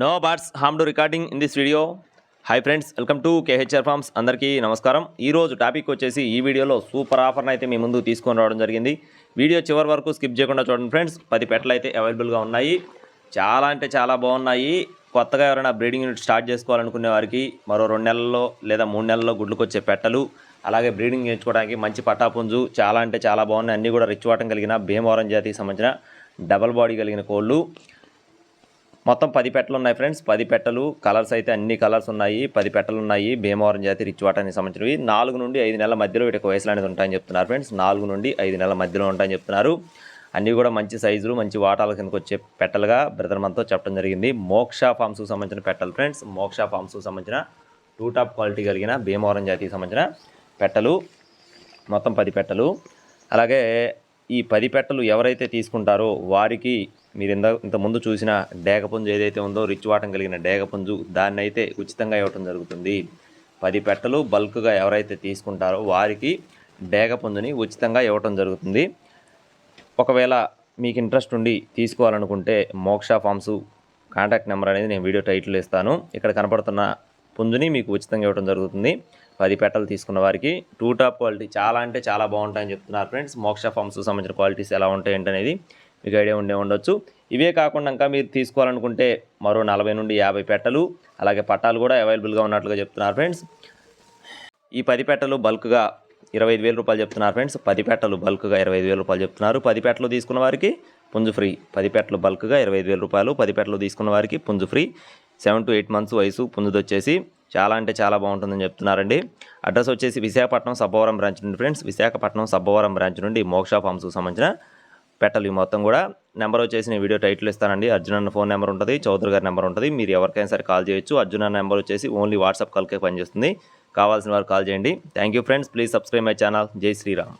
No birds harm to recording in this video hi friends welcome to KHR farms అందరికీ నమస్కారం. ఈరోజు topic వచ్చేసి ఈ వీడియోలో సూపర్ ఆఫర్ని అయితే మీ ముందు తీసుకొని రావడం జరిగింది. వీడియో చివరి వరకు స్కిప్ చేయకుండా చూడండి ఫ్రెండ్స్ పది పెట్టలు అయితే అవైలబుల్గా ఉన్నాయి. చాలా అంటే చాలా బాగున్నాయి. కొత్తగా ఎవరైనా బ్రీడింగ్ యూనిట్ స్టార్ట్ చేసుకోవాలనుకునే వారికి మరో రెండు నెలల్లో లేదా మూడు నెలల్లో గుడ్లకు వచ్చే పెట్టలు అలాగే బ్రీడింగ్ చేయించుకోవడానికి మంచి పటాపుంజు చాలా అంటే చాలా బాగున్నాయి. అన్నీ కూడా రిచ్ వాటం కలిగిన భీమవరం జాతికి సంబంధించిన డబల్ బాడీ కలిగిన కోళ్ళు. మొత్తం పది పెట్టలు ఉన్నాయి ఫ్రెండ్స్. పది పెట్టలు కలర్స్ అయితే అన్ని కలర్స్ ఉన్నాయి. పది పెట్టలు ఉన్నాయి. భీమవరం జాతి రిచ్ వాటానికి సంబంధించినవి. నాలుగు నుండి ఐదు నెలల మధ్యలో వీటికి వయసులు అనేది ఉంటాయని చెప్తున్నారు ఫ్రెండ్స్. నాలుగు నుండి ఐదు నెలల మధ్యలో ఉంటాయని చెప్తున్నారు. అన్నీ కూడా మంచి సైజులు మంచి వాటాల కిందకు వచ్చే పెట్టలుగా బ్రదర్ మనతో చెప్పడం జరిగింది. మోక్ష ఫామ్స్కు సంబంధించిన పెట్టలు ఫ్రెండ్స్. మోక్ష ఫార్మ్స్కి సంబంధించిన టూ టాప్ క్వాలిటీ కలిగిన భీమవరం జాతికి సంబంధించిన పెట్టలు మొత్తం పది పెట్టలు. అలాగే ఈ పది పెట్టలు ఎవరైతే తీసుకుంటారో వారికి మీరు ఇంత ఇంతకుముందు ముందు చూసిన డేగపుంజు ఏదైతే ఉందో రిచ్ వాటం కలిగిన డేగపుంజు దాన్ని అయితే ఉచితంగా ఇవ్వటం జరుగుతుంది. పది పెట్టలు బల్క్గా ఎవరైతే తీసుకుంటారో వారికి డేగపుంజుని ఉచితంగా ఇవ్వటం జరుగుతుంది. ఒకవేళ మీకు ఇంట్రెస్ట్ ఉండి తీసుకోవాలనుకుంటే మోక్ష ఫామ్స్ కాంటాక్ట్ నెంబర్ అనేది నేను వీడియో టైటిల్ ఇస్తాను. ఇక్కడ కనపడుతున్న పుంజుని మీకు ఉచితంగా ఇవ్వడం జరుగుతుంది. పది పెట్టలు తీసుకున్న వారికి టూ టాప్ క్వాలిటీ చాలా అంటే చాలా బాగుంటాయని చెప్తున్నారు ఫ్రెండ్స్. మోక్ష ఫామ్స్ సంబంధించిన క్వాలిటీస్ ఎలా ఉంటాయి ఏంటనేది మీకు ఐడియా ఉండే ఉండొచ్చు. ఇవే కాకుండా ఇంకా మీరు తీసుకోవాలనుకుంటే మరో నలభై నుండి యాభై పెట్టలు అలాగే పట్టాలు కూడా అవైలబుల్గా ఉన్నట్లుగా చెప్తున్నారు ఫ్రెండ్స్. ఈ పది పెట్టలు బల్క్గా ఇరవై ఐదు వేల రూపాయలు చెప్తున్నారు ఫ్రెండ్స్. పది పెట్టలు బల్క్గా ఇరవై ఐదు వేల రూపాయలు చెప్తున్నారు. పది పెట్టలు తీసుకున్న వారికి పుంజు ఫ్రీ. పది పెట్టలు బల్క్గా ఇరవై ఐదు వేల రూపాయలు పది పెట్టలు తీసుకున్న వారికి పుంజు free. Seven to eight months వయసు పుంజుది వచ్చేసి చాలా అంటే చాలా బాగుంటుందని చెప్తున్నారండి. అడ్రస్ వచ్చేసి విశాఖపట్నం సబ్బవరం బ్రాంచ్ నుండి ఫ్రెండ్స్. విశాఖపట్నం సబ్బవరం బ్రాంచ్ నుండి మోక్షా ఫామ్స్కు సంబంధించిన పెట్టాలి. ఈ మొత్తం కూడా నెంబర్ వచ్చేసి నేను వీడియో టైటిల్ ఇస్తానండి. అర్జున్ అన్న ఫోన్ నెంబర్ ఉంటుంది చౌదరి గారి నెంబర్ ఉంటుంది. మీరు ఎవరికైనా సరే కాల్ చేయొచ్చు. అర్జున్ అన్న నెంబర్ వచ్చేసి ఓన్లీ వాట్సాప్ కాల్కే పనిచేస్తుంది. కావాల్సిన వారు కాల్ చేయండి. Thank you friends. Please subscribe my channel. జై శ్రీరామ్.